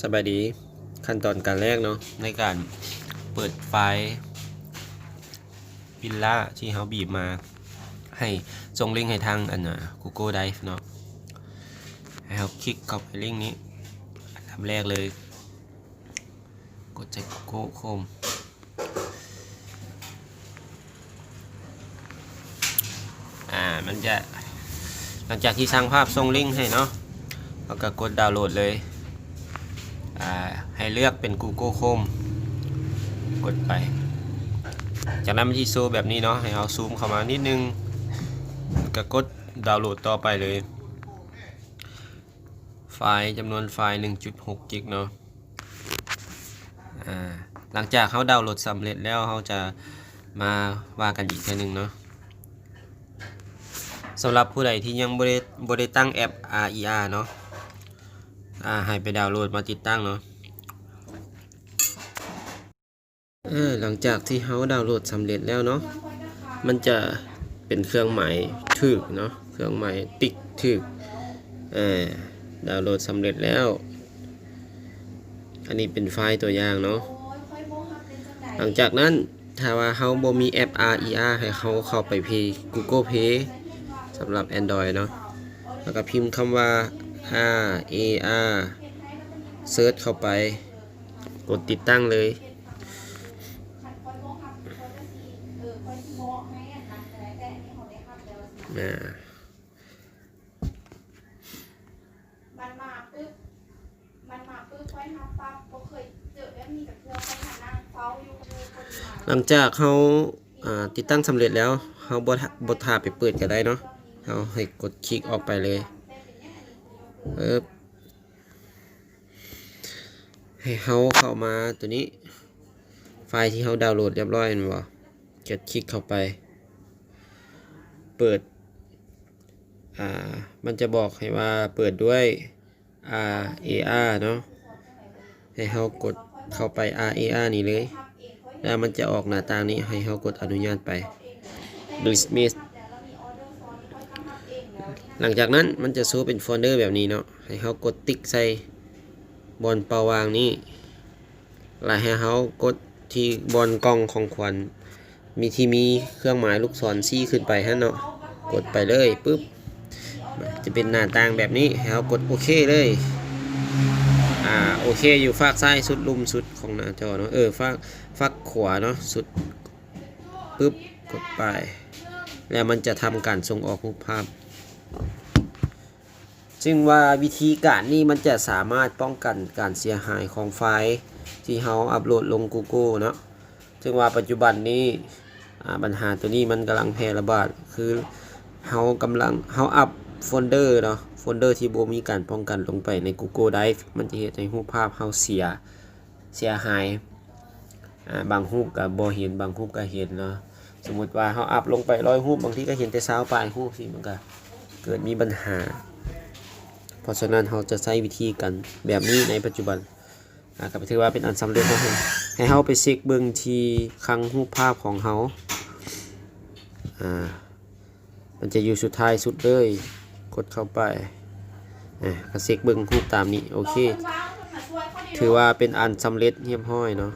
สบายดีขั้นตอนการแรกเนาะในการเปิดไฟวิลล่าที่เขาบีบมา ให้ส่งลิงก์ให้ทางอันน่ะ Google Drive เนาะให้เขาคลิกเข้าไปลิงก์นี้อันดับแรกเลย กดใจ Google Chrome อ่ามันจะหลังจากที่สร้างภาพส่งลิงก์ให้เนาะเราก็กดดาวน์โหลดเลย ให้เลือกเป็น Google Chrome กดไป จากนั้นมันที่โซแบบนี้เนาะให้เอาซูมเข้ามานิดนึงก็กดดาวน์โหลดต่อไปเลย ไฟล์จำนวนไฟล์ 1.6จิกเนาะหลังจากเขาดาวน์โหลดสำเร็จแล้วเขาจะมาว่ากันอีกทีหนึ่งเนาะสำหรับผู้ใดที่ยังบ่ได้บ่ได้ตั้งแอป RER เนาะ อ่าให้ไปดาวน์โหลดมาติดตั้งเนาะเออหลังจากที่เฮาดาวน์โหลดสำเร็จแล้วเนาะมันจะเป็นเครื่องหมายถึกเนาะเครื่องหมายติ๊กถึกเออดาวน์โหลดสำเร็จแล้ว อันนี้เป็นไฟล์ตัวอย่างเนาะหลังจากนั้นถ้าว่าเฮาบ่มีแอป RER ให้เขาเข้าไป Play Google Play สำหรับ Android เนาะแล้วก็พิมพ์คำว่า R A R เซิร์ชเข้าไป กดติดตั้งเลยอ่ามันมาปึ๊บมันมาปึ๊บค่อยทับปั๊บบ่เคยเจอแบบนี้กับเพื่อหลังจากเขาาติดตั้งสำเร็จแล้วเขาบดบดทาไปเปิดก็ได้เนาะเขาให้กดคลิกออกไปเลย เออให้เขาเข้ามาตัวนี้ ไฟล์ที่เขาดาวน์โหลดเรียบร้อยนะบ่กดคลิกเข้าไป เปิด อ่า มันจะบอกให้ว่าเปิดด้วย R A R เนาะ ให้เขากดเข้าไป R A R นี่เลย แล้วมันจะออกหน้าต่างนี้ให้เขากดอนุญาตไป dismiss หลังจากนั้นมันจะโชว์เป็นโฟลเดอร์แบบนี้เนาะให้เขากดติ๊กใส่บอลเปาวางนี้แล้วให้เขากดที่บอลกล้องของขวัญมีที่มีเครื่องหมายลูกศรชี้ขึ้นไปฮะเนาะกดไปเลยปุ๊บจะเป็นหน้าต่างแบบนี้ให้เขากดโอเคเลยอ่าโอเคอยู่ฝากซ้ายสุดลุมสุดของหน้าจอเนาะเออฝากฝากขวาเนาะสุดปึ๊บกดไป แล้วมันจะทำการส่งออกรูปภาพ ซึ่งว่าวิธีการนี้มันจะสามารถป้องกันการเสียหายของไฟล์ที่เราอัปโหลดลง Google เนาะซึ่งว่าปัจจุบันนี้ปัญหาตัวนี้มันกำลังแพร่ระบาด คือเรากำลังเราอัพโฟลเดอร์เนาะโฟลเดอร์ที่โบมีการป้องกันลงไปใน Google Drive มันจะเฮ็ดให้รูปภาพเราเสียเสียหายบางรูปก็บเห็นบางรูปก็เห็นเนาะสมมติว่าเราอัพลงไปร้อยรูปบางทีก็เห็นแต่เช้าปลายรูปสิมันก็ เกิดมีปัญหา เพราะฉะนั้นเราจะใช้วิธีกันแบบนี้ในปัจจุบันอ่าก็ถือว่าเป็นอันสำเร็จนะให้ให้เราไปเช็คเบิ่งที่คลังรูปภาพของเราอ่ามันจะอยู่สุดท้ายสุดเลยกดเข้าไปอะก็เช็คเบิ่งรูปตามนี้โอเค ถือว่าเป็นอันสำเร็จเรียบร้อยเนาะ